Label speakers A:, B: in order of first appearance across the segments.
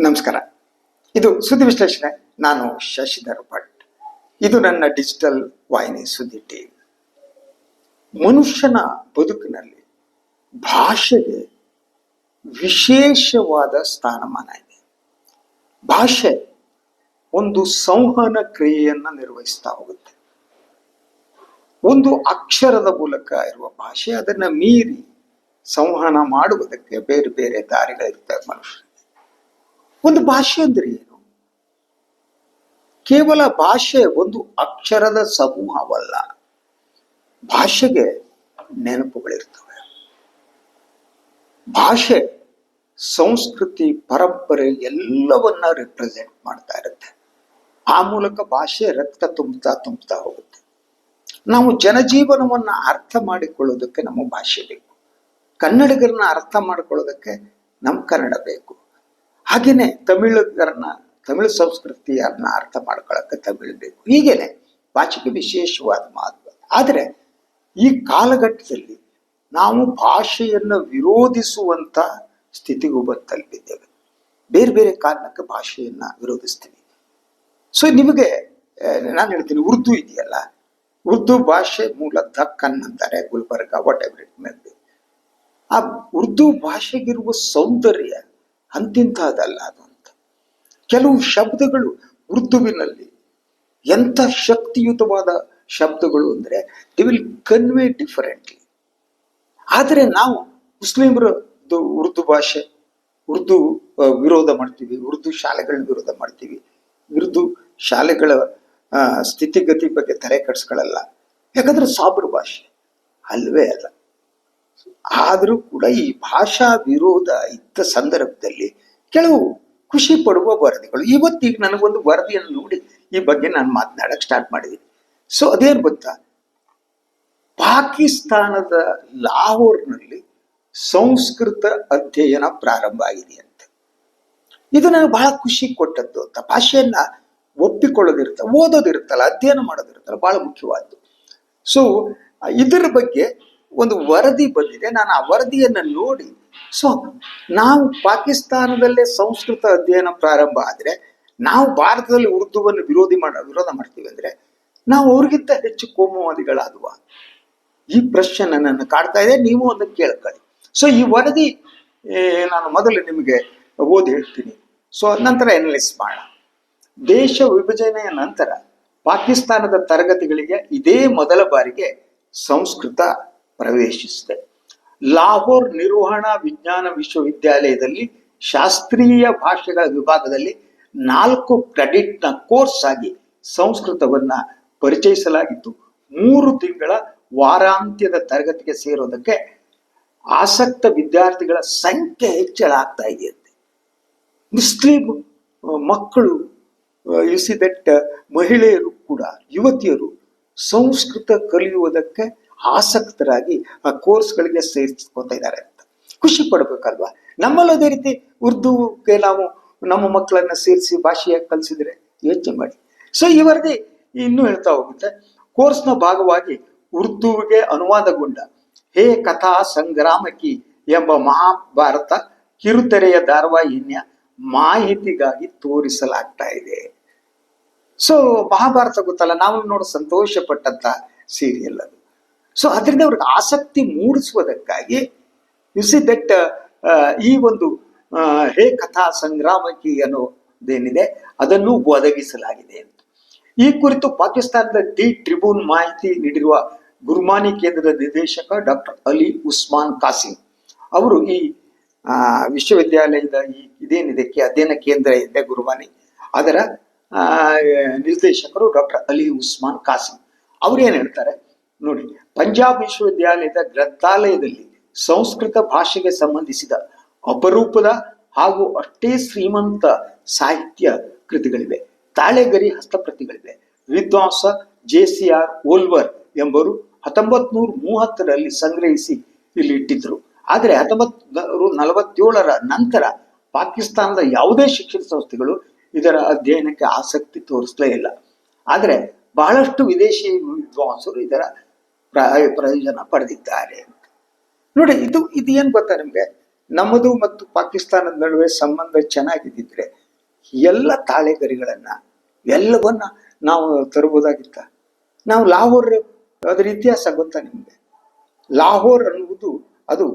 A: ನಮಸ್ಕಾರ. ಇದು ಸುದ್ದಿ ವಿಶ್ಲೇಷಣೆ. ನಾನು ಶಶಿಧರ್ ಭಟ್. ಇದು ನನ್ನ ಡಿಜಿಟಲ್ ವಾಹಿನಿ ಸುದ್ದಿ ಟಿವಿ. ಮನುಷ್ಯನ ಬದುಕಿನಲ್ಲಿ ಭಾಷೆಗೆ ವಿಶೇಷವಾದ ಸ್ಥಾನಮಾನ ಇದೆ. ಭಾಷೆ ಒಂದು ಸಂವಹನ ಕ್ರಿಯೆಯನ್ನ ನಿರ್ವಹಿಸ್ತಾ ಹೋಗುತ್ತೆ. ಒಂದು ಅಕ್ಷರದ ಮೂಲಕ ಇರುವ ಭಾಷೆ ಅದನ್ನ ಮೀರಿ ಸಂವಹನ ಮಾಡುವುದಕ್ಕೆ ಬೇರೆ ಬೇರೆ ದಾರಿಗಳಿರ್ತವೆ ಮನುಷ್ಯ ಒಂದು ಭಾಷೆ ಅಂದ್ರೆ ಏನು? ಕೇವಲ ಭಾಷೆ ಒಂದು ಅಕ್ಷರದ ಸಮೂಹವಲ್ಲ. ಭಾಷೆಗೆ ನೆನಪುಗಳಿರ್ತವೆ. ಭಾಷೆ, ಸಂಸ್ಕೃತಿ, ಪರಂಪರೆ ಎಲ್ಲವನ್ನ ರಿಪ್ರೆಸೆಂಟ್ ಮಾಡ್ತಾ ಇರುತ್ತೆ. ಆ ಮೂಲಕ ಭಾಷೆ ರಕ್ತ ತುಂಬುತ್ತಾ ತುಂಬುತ್ತಾ ಹೋಗುತ್ತೆ. ನಾವು ಜನಜೀವನವನ್ನ ಅರ್ಥ ಮಾಡಿಕೊಳ್ಳೋದಕ್ಕೆ ನಮ್ಮ ಭಾಷೆ ಬೇಕು. ಕನ್ನಡಿಗರನ್ನ ಅರ್ಥ ಮಾಡಿಕೊಳ್ಳೋದಕ್ಕೆ ನಮ್ಮ ಕನ್ನಡ ಬೇಕು. ಹಾಗೇನೆ ತಮಿಳರನ್ನ ತಮಿಳು ಸಂಸ್ಕೃತಿಯನ್ನ ಅರ್ಥ ಮಾಡ್ಕೊಳ್ಳೋಕೆ ತಮಿಳು ಬೇಕು. ಹೀಗೇನೆ ಭಾಷೆಗೆ ವಿಶೇಷವಾದ ಮಹತ್ವ. ಆದರೆ ಈ ಕಾಲಘಟ್ಟದಲ್ಲಿ ನಾವು ಭಾಷೆಯನ್ನು ವಿರೋಧಿಸುವಂತ ಸ್ಥಿತಿಗೂ ಬಂದು ತಲುಪಿದ್ದೇವೆ ಬೇರೆ ಬೇರೆ ಕಾರಣಕ್ಕೆ ಭಾಷೆಯನ್ನ ವಿರೋಧಿಸ್ತೀವಿ. ಸೊ ನಿಮಗೆ ನಾನು ಹೇಳ್ತೀನಿ, ಉರ್ದು ಇದೆಯಲ್ಲ? ಉರ್ದು ಭಾಷೆ ಮೂಲ ಕನ್ ಅಂತಾರೆ, Gulbarga whatever it may ಆ ಉರ್ದು ಭಾಷೆಗಿರುವ ಸೌಂದರ್ಯ ಅಂತಿಂತಹದಲ್ಲ ಅದು ಅಂತ. ಕೆಲವು ಶಬ್ದಗಳು ಉರ್ದುವಿನಲ್ಲಿ. ಎಂಥ ಶಕ್ತಿಯುತವಾದ ಶಬ್ದಗಳು ಅಂದರೆ ದಿ ವಿಲ್ ಕನ್ವೆ ಡಿಫರೆಂಟ್ಲಿ ಆದರೆ ನಾವು ಮುಸ್ಲಿಮರದ್ದು ಉರ್ದು ಭಾಷೆ, ಉರ್ದು ವಿರೋಧ ಮಾಡ್ತೀವಿ, ಉರ್ದು ಶಾಲೆಗಳ ವಿರೋಧ ಮಾಡ್ತೀವಿ. ಉರ್ದು ಶಾಲೆಗಳ ಸ್ಥಿತಿಗತಿ ಬಗ್ಗೆ ತಲೆ ಕೆಡಿಸ್ಕೊಳ್ಳಲ್ಲ ಯಾಕಂದ್ರೆ ಸಾಬ್ರ ಭಾಷೆ. ಅಲ್ವೇ ಅಲ್ಲ. ಆದರೂ ಕೂಡ ಈ ಭಾಷಾ ವಿರೋಧ ಇದ್ದ ಸಂದರ್ಭದಲ್ಲಿ ಕೆಲವು ಖುಷಿ ಪಡುವ ವರದಿಗಳು. ಇವತ್ತೀಗ ನನಗೊಂದು ವರದಿಯನ್ನು ನೋಡಿ ಈ ಬಗ್ಗೆ ನಾನು ಮಾತನಾಡಕ್ಕೆ ಸ್ಟಾರ್ಟ್ ಮಾಡಿದ್ದೀನಿ. ಸೊ ಅದೇನು ಗೊತ್ತಾ? ಪಾಕಿಸ್ತಾನದ ಲಾಹೋರ್ನಲ್ಲಿ ಸಂಸ್ಕೃತ ಅಧ್ಯಯನ ಪ್ರಾರಂಭ ಆಗಿದೆ ಅಂತ. ಇದು ನನಗೆ ಬಹಳ ಖುಷಿ ಕೊಟ್ಟದ್ದು ಅಂತ. ಭಾಷೆಯನ್ನ ಒಪ್ಪಿಕೊಳ್ಳೋದಿರ್ತ ಓದೋದಿರುತ್ತಲ್ಲ, ಅಧ್ಯಯನ ಮಾಡೋದಿರುತ್ತಲ್ಲ, ಬಹಳ ಮುಖ್ಯವಾದ್ದು. ಸೊ ಇದರ ಬಗ್ಗೆ ಒಂದು ವರದಿ ಬಂದಿದೆ. ನಾನು ಆ ವರದಿಯನ್ನು ನೋಡಿ, ಸೊ ನಾವು ಪಾಕಿಸ್ತಾನದಲ್ಲೇ ಸಂಸ್ಕೃತ ಅಧ್ಯಯನ ಪ್ರಾರಂಭ ಆದರೆ, ನಾವು ಭಾರತದಲ್ಲಿ ಉರ್ದುವನ್ನು ವಿರೋಧಿ ಮಾಡ, ವಿರೋಧ ಮಾಡ್ತೀವಿ ಅಂದರೆ, ನಾವು ಅವ್ರಿಗಿಂತ ಹೆಚ್ಚು ಕೋಮುವಾದಿಗಳಾದುವ ಈ ಪ್ರಶ್ನೆ ನನ್ನನ್ನು ಕಾಡ್ತಾ ಇದೆ. ನೀವು ಅದನ್ನು ಕೇಳ್ಕೊಳ್ಳಿ. ಸೊ ಈ ವರದಿ ನಾನು ಮೊದಲು ನಿಮಗೆ ಓದಿ ಹೇಳ್ತೀನಿ. ಸೊ ನಂತರ ಎನಲಿಸ್ ಮಾಡೋಣ. ದೇಶ ವಿಭಜನೆಯ ನಂತರ ಪಾಕಿಸ್ತಾನದ ತರಗತಿಗಳಿಗೆ ಇದೇ ಮೊದಲ ಬಾರಿಗೆ ಸಂಸ್ಕೃತ ಪ್ರವೇಶಿಸಿದೆ. ಲಾಹೋರ್ ನಿರ್ವಹಣಾ ವಿಜ್ಞಾನ ವಿಶ್ವವಿದ್ಯಾಲಯದಲ್ಲಿ ಶಾಸ್ತ್ರೀಯ ಭಾಷೆಗಳ ವಿಭಾಗದಲ್ಲಿ ನಾಲ್ಕು ಕ್ರೆಡಿಟ್ನ ಕೋರ್ಸ್ ಆಗಿ ಸಂಸ್ಕೃತವನ್ನ ಪರಿಚಯಿಸಲಾಗಿತ್ತು. ಮೂರು ತಿಂಗಳ ವಾರಾಂತ್ಯದ ತರಗತಿಗೆ ಸೇರೋದಕ್ಕೆ ಆಸಕ್ತ ವಿದ್ಯಾರ್ಥಿಗಳ ಸಂಖ್ಯೆ ಹೆಚ್ಚಳ ಆಗ್ತಾ ಇದೆಯಂತೆ ಮುಸ್ಲಿಂ ಮಕ್ಕಳು ದಟ್ ಮಹಿಳೆಯರು ಕೂಡ, ಯುವತಿಯರು ಸಂಸ್ಕೃತ ಕಲಿಯುವುದಕ್ಕೆ ಆಸಕ್ತರಾಗಿ ಆ ಕೋರ್ಸ್ಗಳಿಗೆ ಸೇರಿಸ್ಕೊತಾ ಇದ್ದಾರೆ ಅಂತ. ಖುಷಿ ಪಡ್ಬೇಕಲ್ವಾ? ನಮ್ಮಲ್ಲಿ ಅದೇ ರೀತಿ ಉರ್ದುಗೆ ನಾವು ನಮ್ಮ ಮಕ್ಕಳನ್ನ ಸೇರಿಸಿ ಭಾಷೆಯ ಕಲಿಸಿದ್ರೆ ಯೋಚನೆ ಮಾಡಿ. ಸೊ ಈ ವರದಿ ಇನ್ನೂ ಹೇಳ್ತಾ ಹೋಗುತ್ತೆ, ಕೋರ್ಸ್ನ ಭಾಗವಾಗಿ ಉರ್ದುವಿಗೆ ಅನುವಾದಗೊಂಡ ಹೇ ಕಥಾ ಸಂಗ್ರಾಮಕಿ ಎಂಬ ಮಹಾಭಾರತ ಕಿರುತೆರೆಯ ಧಾರವಾಹಿನ್ಯ ಮಾಹಿತಿಗಾಗಿ ತೋರಿಸಲಾಗ್ತಾ ಇದೆ. ಸೊ ಮಹಾಭಾರತ ಗೊತ್ತಲ್ಲ, ನಾವು ನೋಡಿ ಸಂತೋಷ ಪಟ್ಟಂತ ಸೀರಿಯಲ್ ಅದು. ಸೊ ಅದರಿಂದ ಅವ್ರಿಗೆ ಆಸಕ್ತಿ ಮೂಡಿಸುವುದಕ್ಕಾಗಿ ಯು ಸಿ ದಟ್ ಈ ಒಂದು ಹೇ ಕಥಾ ಸಂಗ್ರಾಮಕಿ ಅನ್ನೋದೇನಿದೆ, ಅದನ್ನು ಒದಗಿಸಲಾಗಿದೆ ಅಂತ. ಈ ಕುರಿತು ಪಾಕಿಸ್ತಾನದ ದಿ ಟ್ರಿಬ್ಯೂನ್ ಮಾಹಿತಿ ನೀಡಿರುವ ಗುರುಮಾನಿ ಕೇಂದ್ರದ ನಿರ್ದೇಶಕ ಡಾಕ್ಟರ್ ಅಲಿ ಉಸ್ಮಾನ್ ಕಾಸಿಂ ಅವರು ಈ ವಿಶ್ವವಿದ್ಯಾಲಯದ ಈ ಇದೇನಿದೆ ಅಧ್ಯಯನ ಕೇಂದ್ರ ಇದೆ ಗುರುಮಾನಿ. ಅದರ ನಿರ್ದೇಶಕರು ಡಾಕ್ಟರ್ ಅಲಿ ಉಸ್ಮಾನ್ ಕಾಸಿಂ. ಅವ್ರು ಏನ್ ಹೇಳ್ತಾರೆ? ನೋಡಿ, ಪಂಜಾಬ್ ವಿಶ್ವವಿದ್ಯಾಲಯದ ಗ್ರಂಥಾಲಯದಲ್ಲಿ ಸಂಸ್ಕೃತ ಭಾಷೆಗೆ ಸಂಬಂಧಿಸಿದ ಅಪರೂಪದ ಹಾಗೂ ಅಷ್ಟೇ ಶ್ರೀಮಂತ ಸಾಹಿತ್ಯ ಕೃತಿಗಳಿವೆ. ತಾಳೆಗರಿ ಹಸ್ತಪ್ರತಿಗಳಿವೆ. ವಿದ್ವಾಂಸ ಜೆ ಸಿ ಆರ್ ಓಲ್ವರ್ ಎಂಬರು ಹತ್ತೊಂಬತ್ ನೂರ ಮೂವತ್ತರಲ್ಲಿ ಸಂಗ್ರಹಿಸಿ ಇಲ್ಲಿ ಇಟ್ಟಿದ್ರು. ಆದರೆ ಹತ್ತೊಂಬತ್ ನಲವತ್ತೇಳರ ನಂತರ ಪಾಕಿಸ್ತಾನದ ಯಾವುದೇ ಶಿಕ್ಷಣ ಸಂಸ್ಥೆಗಳು ಇದರ ಅಧ್ಯಯನಕ್ಕೆ ಆಸಕ್ತಿ ತೋರಿಸಲೇ ಇಲ್ಲ. ಆದರೆ ಬಹಳಷ್ಟು ವಿದೇಶಿ ವಿದ್ವಾಂಸರು ಇದರ ಪ್ರಯೋಜನ ಪಡೆದಿದ್ದಾರೆ ನೋಡಿ, ಇದು ಇದು ಏನ್ ಗೊತ್ತಾ ನಿಮಗೆ? ನಮ್ಮದು ಮತ್ತು ಪಾಕಿಸ್ತಾನದ ನಡುವೆ ಸಂಬಂಧ ಚೆನ್ನಾಗಿದ್ದಿದ್ರೆ ಎಲ್ಲ ತಾಳೆಗರಿಗಳನ್ನ, ಎಲ್ಲವನ್ನ ನಾವು ತರಬಹುದಾಗಿತ್ತ ನಾವು ಲಾಹೋರ್ ಅದರ ಇತಿಹಾಸ ಗೊತ್ತಾ ನಿಮಗೆ? ಲಾಹೋರ್ ಅನ್ನುವುದು ಅದು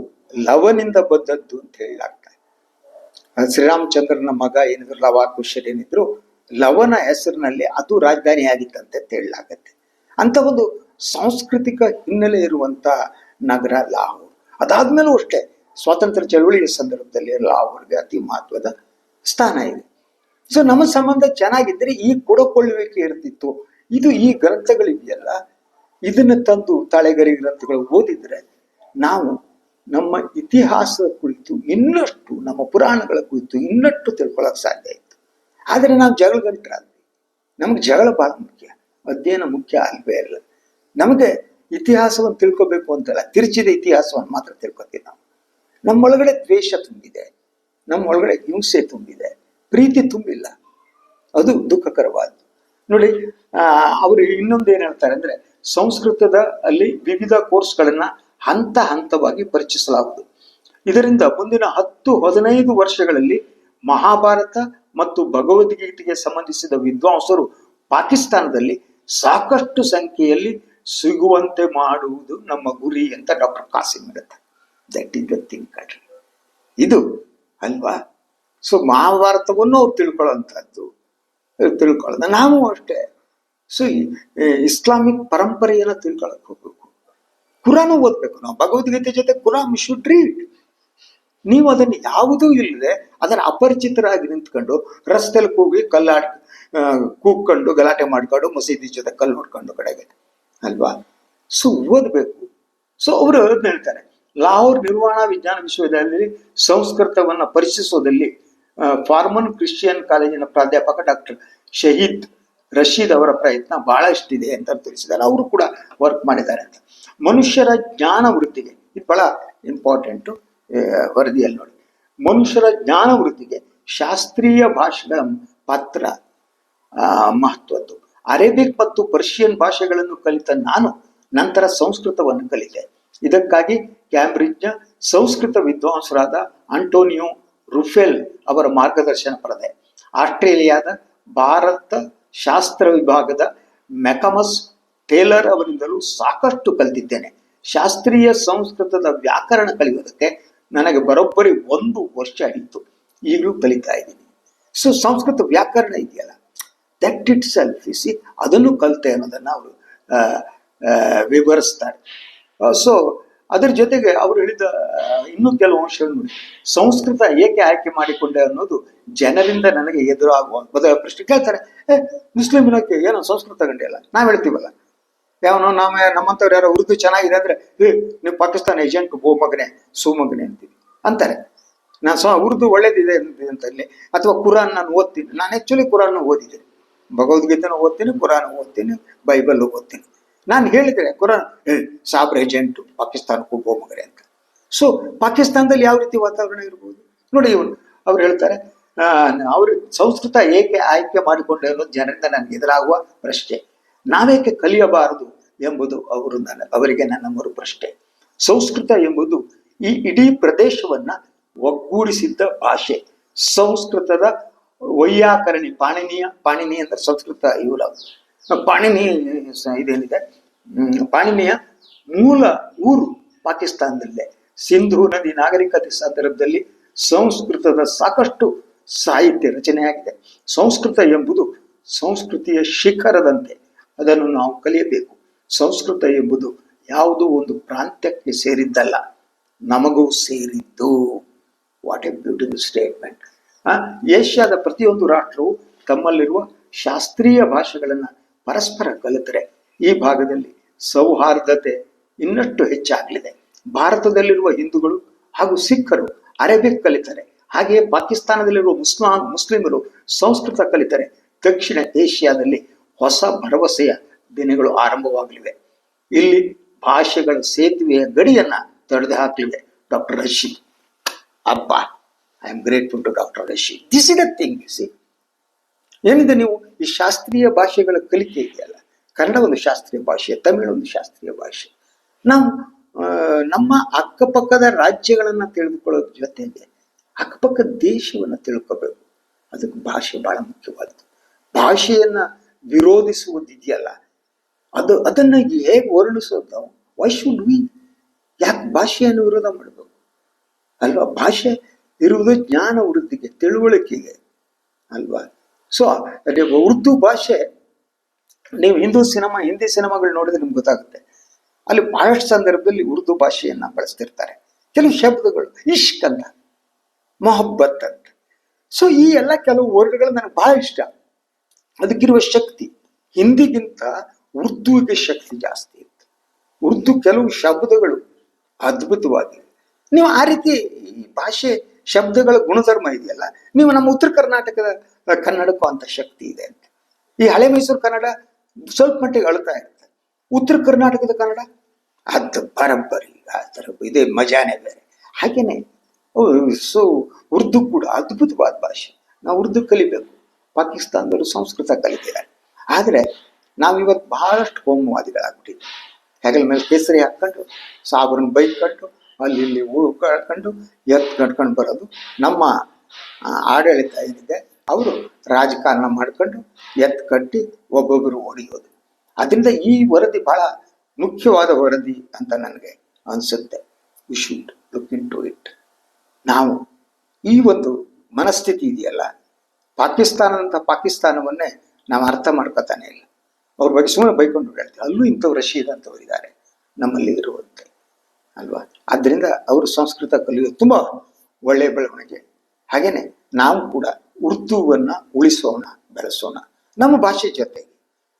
A: ಲವನಿಂದ ಬಂದದ್ದು ಅಂತ ಹೇಳಲಾಗ್ತದೆ ಶ್ರೀರಾಮಚಂದ್ರನ ಮಗ ಏನಿದ್ರು ಲವಾಕುಶರ್ ಏನಿದ್ರು, ಲವನ ಹೆಸರಿನಲ್ಲಿ ಅದು ರಾಜಧಾನಿ ಆಗಿತ್ತಂತೆ ಹೇಳಲಾಗತ್ತೆ. ಅಂತ ಒಂದು ಸಾಂಸ್ಕೃತಿಕ ಹಿನ್ನೆಲೆ ಇರುವಂಥ ನಗರ ಲಾಹೋರ್. ಅದಾದ್ಮೇಲೂ ಅಷ್ಟೇ ಸ್ವಾತಂತ್ರ್ಯ ಚಳವಳಿಯ ಸಂದರ್ಭದಲ್ಲಿ ಲಾಹೋರ್ಗೆ ಅತಿ ಮಹತ್ವದ ಸ್ಥಾನ ಇದೆ. ಸೊ ನಮ್ಮ ಸಂಬಂಧ ಚೆನ್ನಾಗಿದ್ದರೆ ಈ ಕೊಡಕೊಳ್ಳುವಿಕೆ ಇರ್ತಿತ್ತು. ಇದು ಈ ಗ್ರಂಥಗಳಿದೆಯಲ್ಲ ಇದನ್ನು ತಂದು ತಾಳೆಗರಿ ಗ್ರಂಥಗಳು ಓದಿದ್ರೆ ನಾವು ನಮ್ಮ ಇತಿಹಾಸದ ಕುರಿತು, ಇನ್ನಷ್ಟು ನಮ್ಮ ಪುರಾಣಗಳ ಕುರಿತು ಇನ್ನಷ್ಟು ತಿಳ್ಕೊಳ್ಳೋಕೆ ಸಾಧ್ಯ ಇತ್ತು. ಆದರೆ ನಾವು ಜಗಳ ಗಂಟರಾದ್ವಿ ನಮ್ಗೆ ಜಗಳ ಬಹಳ ಮುಖ್ಯ. ಅಧ್ಯಯನ ಮುಖ್ಯ ಅಲ್ವೇ ಅಲ್ಲ. ನಮಗೆ ಇತಿಹಾಸವನ್ನು ತಿಳ್ಕೋಬೇಕು ಅಂತಲ್ಲ, ತಿರುಚಿದ ಇತಿಹಾಸವನ್ನು ಮಾತ್ರ ತಿಳ್ಕೊತೀವಿ ನಾವು. ನಮ್ಮೊಳಗಡೆ ದ್ವೇಷ ತುಂಬಿದೆ, ನಮ್ಮೊಳಗಡೆ ಹಿಂಸೆ ತುಂಬಿದೆ, ಪ್ರೀತಿ ತುಂಬಿಲ್ಲ. ಅದು ದುಃಖಕರವಾದ್ದು. ನೋಡಿ ಅವರು ಇನ್ನೊಂದು ಏನು ಹೇಳ್ತಾರೆ ಅಂದ್ರೆ, ಸಂಸ್ಕೃತದ ಅಲ್ಲಿ ವಿವಿಧ ಕೋರ್ಸ್ಗಳನ್ನ ಹಂತ ಹಂತವಾಗಿ ಪರಿಚಯಿಸಲಾಗುವುದು ಇದರಿಂದ ಮುಂದಿನ ಹತ್ತು, ಹದಿನೈದು ವರ್ಷಗಳಲ್ಲಿ ಮಹಾಭಾರತ ಮತ್ತು ಭಗವದ್ಗೀತೆಗೆ ಸಂಬಂಧಿಸಿದ ವಿದ್ವಾಂಸರು ಪಾಕಿಸ್ತಾನದಲ್ಲಿ ಸಾಕಷ್ಟು ಸಂಖ್ಯೆಯಲ್ಲಿ ಸಿಗುವಂತೆ ಮಾಡುವುದು ನಮ್ಮ ಗುರಿ ಅಂತ ಡಾಕ್ಟರ್ ಕಾಸಿಂ ಹೇಳುತ್ತೆ ದಟ್ ಇಸ್ ದ ಥಿಂಕರ್ ಇದು ಅಲ್ವಾ? ಸೊ ಮಹಾಭಾರತವನ್ನು ಅವ್ರು ತಿಳ್ಕೊಳ್ಳೋಂಥದ್ದು ತಿಳ್ಕೊಳ್ಳೋದು. ನಾವು ಅಷ್ಟೇ. ಸೊ ಇಸ್ಲಾಮಿಕ್ ಪರಂಪರೆಯನ್ನು ತಿಳ್ಕೊಳಕ್ ಹೋಗ್ಬೇಕು. ಕುರಾನು ಓದ್ಬೇಕು ನಾವು. ಭಗವದ್ಗೀತೆ ಜೊತೆ ಕುರಾನ್ ಶುಡ್ ರೀಡ್ ನೀವು ಅದನ್ನು ಯಾವುದೂ ಇಲ್ಲದೆ ಅದರ ಅಪರಿಚಿತರಾಗಿ ನಿಂತ್ಕೊಂಡು ರಸ್ತೆಯಲ್ಲಿ ಕೂಗಿ ಕಲ್ಲಾಡ್ ಕೂಗ್ಕೊಂಡು ಗಲಾಟೆ ಮಾಡ್ಕೊಂಡು ಮಸೀದಿ ಜೊತೆ ಕಲ್ಲು ಹೊಡ್ಕೊಂಡು ಕಡೆಗೆ. ಅಲ್ವಾ? ಸೊ ಓದಬೇಕು. ಸೊ ಅವರು ಅದನ್ನ ಹೇಳ್ತಾರೆ. ಲಾಹೋರ್ ನಿರ್ವಹಣಾ ವಿಜ್ಞಾನ ವಿಶ್ವವಿದ್ಯಾಲಯದಲ್ಲಿ ಸಂಸ್ಕೃತವನ್ನ ಪರಿಚಯಿಸೋದಲ್ಲಿ ಫಾರ್ಮನ್ ಕ್ರಿಶ್ಚಿಯನ್ ಕಾಲೇಜಿನ ಪ್ರಾಧ್ಯಾಪಕ ಡಾಕ್ಟರ್ ಶಹೀದ್ ರಶೀದ್ ಅವರ ಪ್ರಯತ್ನ ಬಹಳಷ್ಟಿದೆ ಅಂತ ತಿಳಿಸಿದ್ದಾರೆ. ಅವರು ಕೂಡ ವರ್ಕ್ ಮಾಡಿದ್ದಾರೆ ಅಂತ. ಮನುಷ್ಯರ ಜ್ಞಾನ ವೃತ್ತಿಗೆ ಇದು ಬಹಳ ಇಂಪಾರ್ಟೆಂಟು ವರದಿಯಲ್ಲಿ ನೋಡಿ. ಮನುಷ್ಯರ ಜ್ಞಾನ ವೃತ್ತಿಗೆ ಶಾಸ್ತ್ರೀಯ ಭಾಷೆಗಳ ಪಾತ್ರ ಮಹತ್ವದ್ದು. ಅರೇಬಿಕ್ ಮತ್ತು ಪರ್ಷಿಯನ್ ಭಾಷೆಗಳನ್ನು ಕಲಿತ ನಾನು ನಂತರ ಸಂಸ್ಕೃತವನ್ನು ಕಲಿತೆ. ಇದಕ್ಕಾಗಿ ಕ್ಯಾಂಬ್ರಿಡ್ಜ್ನ ಸಂಸ್ಕೃತ ವಿದ್ವಾಂಸರಾದ ಅಂಟೋನಿಯೋ ರುಫೆಲ್ ಅವರ ಮಾರ್ಗದರ್ಶನ ಪಡೆದೆ. ಆಸ್ಟ್ರೇಲಿಯಾದ ಭಾರತ ಶಾಸ್ತ್ರ ವಿಭಾಗದ ಮೆಕಮಸ್ ಟೇಲರ್ ಅವರಿಂದಲೂ ಸಾಕಷ್ಟು ಕಲಿತಿದ್ದೇನೆ. ಶಾಸ್ತ್ರೀಯ ಸಂಸ್ಕೃತದ ವ್ಯಾಕರಣ ಕಲಿಯುವುದಕ್ಕೆ ನನಗೆ ಬರೋಬ್ಬರಿ ಒಂದು ವರ್ಷ ಹಿಡಿತು ಈಗಲೂ ಕಲಿತಾ ಇದ್ದೀನಿ. ಸೊ, ಸಂಸ್ಕೃತ ವ್ಯಾಕರಣ ಇದೆಯಲ್ಲ? ದಟ್ ಇಟ್ ಸೆಲ್ಫ್ ಇಸಿ ಅದನ್ನು ಕಲಿತೆ ಅನ್ನೋದನ್ನ ಅವರು ವಿವರಿಸ್ತಾರೆ. ಸೊ ಅದರ ಜೊತೆಗೆ ಅವರು ಹೇಳಿದ, ಇನ್ನೂ ಕೆಲವು ಅಂಶಗಳು ನೋಡಿ. ಸಂಸ್ಕೃತ ಏಕೆ ಆಯ್ಕೆ ಮಾಡಿಕೊಂಡೆ ಅನ್ನೋದು ಜನರಿಂದ ನನಗೆ ಎದುರಾಗುವ ಮೊದಲ ಪ್ರಶ್ನೆ. ಕೇಳ್ತಾರೆ, ಏ ಇಲಾಖೆ ಏನೋ ಸಂಸ್ಕೃತ ತಗೊಂಡಿಲ್ಲ ನಾವ್ ಹೇಳ್ತೀವಲ್ಲ? ಯಾವನೋ ನಮ್ಮ ನಮ್ಮಂಥವ್ರು ಯಾರೋ ಉರ್ದು ಚೆನ್ನಾಗಿದೆ ಅಂದ್ರೆ, ಏ, ನೀವು ಪಾಕಿಸ್ತಾನ ಏಜೆಂಟ್ ಭೂಮಗ್ನೆ, ಸೋಮಗ್ನೆ ಅಂತೀವಿ. ಅಂತಾರೆ. ನಾನು ಸ್ವ ಉರ್ದು ಒಳ್ಳೇದಿದೆ ಅಂತಲ್ಲಿ ಅಥವಾ ಕುರಾನ್ ನಾನು ಓದ್ತೀನಿ. ನಾನು ಆ್ಯಕ್ಚುಲಿ ಕುರಾನ್ ಓದಿದ್ದೀನಿ. ಭಗವದ್ಗೀತೆನೂ ಓದ್ತೀನಿ, ಕುರಾನ್ ಓದ್ತೀನಿ ಬೈಬಲ್ ಓದ್ತೀನಿ. ನಾನು ಹೇಳಿದ್ರೆ ಕುರಾನ್ ಸಾಬ್ರ ಏಜೆಂಟು ಪಾಕಿಸ್ತಾನಕ್ಕೂ ಹೋಗೋ ಮಗರೆ ಅಂತ. ಸೊ ಪಾಕಿಸ್ತಾನದಲ್ಲಿ ಯಾವ ರೀತಿ ವಾತಾವರಣ ಇರ್ಬೋದು? ನೋಡಿ ಇವನು ಅವ್ರು ಹೇಳ್ತಾರೆ ಅವರು ಸಂಸ್ಕೃತ ಏಕೆ ಆಯ್ಕೆ ಮಾಡಿಕೊಂಡೆ ಅನ್ನೋದು ಜನರಿಂದ ನನಗೆ ಎದುರಾಗುವ ಪ್ರಶ್ನೆ. ನಾವೇಕೆ ಕಲಿಯಬಾರದು ಎಂಬುದು ಅವರು ನನ್ನ, ಅವರಿಗೆ ನನ್ನ ಮರು ಪ್ರಶ್ನೆ. ಸಂಸ್ಕೃತ ಎಂಬುದು ಈ ಇಡೀ ಪ್ರದೇಶವನ್ನ ಒಗ್ಗೂಡಿಸಿದ್ದ ಭಾಷೆ. ಸಂಸ್ಕೃತದ ವೈಯಾಕರಣಿ ಪಾಣಿನಿಯ ಪಾಣಿನಿ ಅಂದ್ರೆ ಸಂಸ್ಕೃತ ಇವರ. ಪಾಣಿನಿ ಇದೇನಿದೆ? ಪಾಣಿನಿಯ ಮೂಲ ಊರು ಪಾಕಿಸ್ತಾನದಲ್ಲೇ. ಸಿಂಧೂ ನದಿ ನಾಗರಿಕತೆ ಸಂದರ್ಭದಲ್ಲಿ ಸಂಸ್ಕೃತದ ಸಾಕಷ್ಟು ಸಾಹಿತ್ಯ ರಚನೆಯಾಗಿದೆ. ಸಂಸ್ಕೃತ ಎಂಬುದು ಸಂಸ್ಕೃತಿಯ ಶಿಖರದಂತೆ ಅದನ್ನು ನಾವು ಕಲಿಯಬೇಕು. ಸಂಸ್ಕೃತ ಎಂಬುದು ಯಾವುದೋ ಒಂದು ಪ್ರಾಂತ್ಯಕ್ಕೆ ಸೇರಿದ್ದಲ್ಲ, ನಮಗೂ ಸೇರಿದ್ದು. ವಾಟ್ ಎ ಬ್ಯೂಟಿಫುಲ್ ಸ್ಟೇಟ್ಮೆಂಟ್ ಏಷ್ಯಾದ ಪ್ರತಿಯೊಂದು ರಾಷ್ಟ್ರವು ತಮ್ಮಲ್ಲಿರುವ ಶಾಸ್ತ್ರೀಯ ಭಾಷೆಗಳನ್ನು ಪರಸ್ಪರ ಕಲಿತರೆ. ಈ ಭಾಗದಲ್ಲಿ ಸೌಹಾರ್ದತೆ ಇನ್ನಷ್ಟು ಹೆಚ್ಚಾಗಲಿದೆ. ಭಾರತದಲ್ಲಿರುವ ಹಿಂದೂಗಳು ಹಾಗೂ ಸಿಖ್ಖರು ಅರೇಬಿಕ್ ಕಲಿತರೆ. ಹಾಗೆಯೇ ಪಾಕಿಸ್ತಾನದಲ್ಲಿರುವ ಮುಸ್ಲಾಂ ಮುಸ್ಲಿಮರು ಸಂಸ್ಕೃತ ಕಲಿತರೆ. ದಕ್ಷಿಣ ಏಷ್ಯಾದಲ್ಲಿ ಹೊಸ ಭರವಸೆಯ ದಿನಗಳು ಆರಂಭವಾಗಲಿವೆ. ಇಲ್ಲಿ ಭಾಷೆಗಳ ಸೇತುವೆಯ ಗಡಿಯನ್ನ ತಡೆದು ಹಾಕಲಿವೆ ಡಾಕ್ಟರ್ ರಶಿ ಅಬ್ಬಾ. I am grateful to doctor Rashi this is a thing see ಏನಿದೆ ನೀವು ಈ ಶಾಸ್ತ್ರೀಯ ಭಾಷೆಗಳ ಕಲಿಕೆ ಇದೆಯಲ್ಲ? ಕನ್ನಡ ಒಂದು ಶಾಸ್ತ್ರೀಯ ಭಾಷೆ, ತಮಿಳು ಒಂದು ಶಾಸ್ತ್ರೀಯ ಭಾಷೆ. ನಾವು ನಮ್ಮ ಅಕ್ಕಪಕ್ಕದ ರಾಜ್ಯಗಳನ್ನ ತಿಳಿದುಕೊಳ್ಳೋದ್ರ ಜೊತೆಗೆ ಅಕ್ಕಪಕ್ಕ ದೇಶವನ್ನ ತಿಳ್ಕೊಬೇಕು. ಅದಕ್ಕೆ ಭಾಷೆ ಬಹಳ ಮುಖ್ಯವಾದದ್ದು. ಭಾಷೆಯನ್ನ ವಿರೋಧಿಸುವುದಿದೆಯಲ್ಲ ಅದು, ಅದನ್ನ ಹೇಗೆ ವರ್ಣಿಸೋದು ವೈ ಶುಡ್ ವಿ? ಯಾಕೆ ಭಾಷೆಯನ್ನು ವಿರೋಧ ಮಾಡಬೇಕು? ಅಲ್ವಾ? ಭಾಷೆ ಇರುವುದು ಜ್ಞಾನ ವೃದ್ಧಿಗೆ, ತಿಳುವಳಿಕೆಗೆ ಅಲ್ವಾ? ಸೊ ಉರ್ದು ಭಾಷೆ, ನೀವು ಹಿಂದೂ ಸಿನಿಮಾ, ಹಿಂದಿ ಸಿನಿಮಾಗಳು ನೋಡಿದ್ರೆ ನಿಮ್ಗೆ ಗೊತ್ತಾಗುತ್ತೆ. ಅಲ್ಲಿ ಬಹಳಷ್ಟು ಸಂದರ್ಭದಲ್ಲಿ ಉರ್ದು ಭಾಷೆಯನ್ನ ಬಳಸ್ತಿರ್ತಾರೆ. ಕೆಲವು ಶಬ್ದಗಳು, ಇಷ್ಕ್ ಅಂತ, ಮೊಹಬ್ಬತ್ ಅಂತ. ಸೊ ಈ ಎಲ್ಲ ಕೆಲವು ವರ್ಡ್ಗಳು ನನಗೆ ಬಹಳ ಇಷ್ಟ. ಅದಕ್ಕಿರುವ ಶಕ್ತಿ, ಹಿಂದಿಗಿಂತ ಉರ್ದುವಿಗೆ ಶಕ್ತಿ ಜಾಸ್ತಿ ಇತ್ತು. ಉರ್ದು ಕೆಲವು ಶಬ್ದಗಳು ಅದ್ಭುತವಾಗಿವೆ. ನೀವು ಆ ರೀತಿ ಈ ಭಾಷೆ ಶಬ್ದಗಳ ಗುಣಧರ್ಮ ಇದೆಯಲ್ಲ? ನೀವು ನಮ್ಮ ಉತ್ತರ ಕರ್ನಾಟಕದ ಕನ್ನಡಕ್ಕೂ ಅಂತ ಶಕ್ತಿ ಇದೆ ಅಂತ. ಈ ಹಳೆ ಮೈಸೂರು ಕನ್ನಡ ಸ್ವಲ್ಪ ಮಟ್ಟಿಗೆ ಅಳ್ತಾ ಇರುತ್ತೆ. ಉತ್ತರ ಕರ್ನಾಟಕದ ಕನ್ನಡ? ಅದು ಪರಂಪರೆ ಆ ಥರ ಇದೇ ಮಜಾನೇ ಬೇರೆ. ಹಾಗೇನೆ ಸೊ, ಉರ್ದು ಕೂಡ ಅದ್ಭುತವಾದ ಭಾಷೆ. ನಾವು ಉರ್ದು ಕಲಿಬೇಕು. ಪಾಕಿಸ್ತಾನದವರು ಸಂಸ್ಕೃತ ಕಲಿತಿದ್ದಾರೆ. ಆದರೆ, ನಾವಿವತ್ತು ಬಹಳಷ್ಟು ಕೋಮುವಾದಿಗಳಾಗ್ಬಿಟ್ಟಿದ್ವಿ ಹೆಗಲ ಮೇಲೆ ಕೇಸರಿ ಹಾಕ್ಕೊಂಡು, ಸಾಬ್ರನ್ನ ಬೈಕೊಂಡು ಅಲ್ಲಿ ಇಲ್ಲಿ ಕಳ್ಕೊಂಡು ಎತ್ತು ಕಟ್ಕೊಂಡು ಬರೋದು ನಮ್ಮ ಆಡಳಿತ ಏನಿದೆ, ಅವರು ರಾಜಕಾರಣ ಮಾಡ್ಕೊಂಡು ಎತ್ತು ಕಟ್ಟಿ ಒಬ್ಬೊಬ್ಬರು ಹೊಡೆಯೋದು. ಅದರಿಂದ ಈ ವರದಿ ಬಹಳ ಮುಖ್ಯವಾದ ವರದಿ ಅಂತ ನನಗೆ ಅನಿಸುತ್ತೆ. We should look into it ನಾವು ಈ ಒಂದು ಮನಸ್ಥಿತಿ ಇದೆಯಲ್ಲ, ಪಾಕಿಸ್ತಾನದಂಥ ಪಾಕಿಸ್ತಾನವನ್ನೇ ನಾವು ಅರ್ಥ ಮಾಡ್ಕೋತಾನೆ ಇಲ್ಲ. ಅವ್ರ ಬಗ್ಗೆ ಸುಮ್ಮನೆ ಬೈಕೊಂಡು ಹೇಳ್ತೀವಿ ಅಲ್ಲೂ ಇಂಥವ್ರು ರಶೀದ್ ಅಂತವ್ರು ನಮ್ಮಲ್ಲಿ ಇರುವಂತೆ. ಅಲ್ವಾ? ಆದ್ದರಿಂದ ಅವರು ಸಂಸ್ಕೃತ ಕಲಿಯೋದು ತುಂಬ ಒಳ್ಳೆಯ ಬೆಳವಣಿಗೆ. ಹಾಗೆಯೇ ನಾವು ಕೂಡ ಉರ್ದುವನ್ನು ಉಳಿಸೋಣ, ಬೆಳೆಸೋಣ. ನಮ್ಮ ಭಾಷೆ ಜೊತೆಗೆ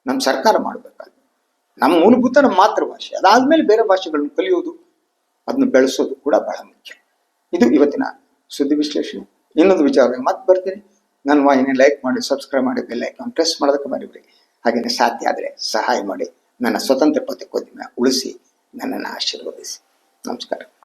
A: ನಮ್ಮ ಸರ್ಕಾರ ಮಾಡಬೇಕಾಗಿ ನಮ್ಮ ಮೂಲಭೂತ ನಮ್ಮ ಮಾತೃಭಾಷೆ, ಅದಾದಮೇಲೆ ಬೇರೆ ಭಾಷೆಗಳನ್ನು ಕಲಿಯೋದು ಅದನ್ನು ಬೆಳೆಸೋದು ಕೂಡ ಬಹಳ ಮುಖ್ಯ. ಇದು ಇವತ್ತಿನ ಸುದ್ದಿ ವಿಶ್ಲೇಷಣೆ. ಇನ್ನೊಂದು ವಿಚಾರ ಮತ್ತೆ ಬರ್ತೀನಿ. ನನ್ನ ವಾಹಿನಿ ಲೈಕ್ ಮಾಡಿ ಸಬ್ಸ್ಕ್ರೈಬ್ ಮಾಡಿ ಬೆಲ್ ಐಕಾನ್ ಪ್ರೆಸ್ ಮಾಡೋದಕ್ಕೆ ಮರಿಬೇಡಿ. ಹಾಗೆಯೇ ಸಾಧ್ಯ ಆದರೆ ಸಹಾಯ ಮಾಡಿ. ನನ್ನ ಸ್ವತಂತ್ರ ಪತ್ರಿಕೋದ್ಯಮ ಉಳಿಸಿ, ನನ್ನನ್ನು ಆಶೀರ್ವದಿಸಿ. നമസ്കാരം.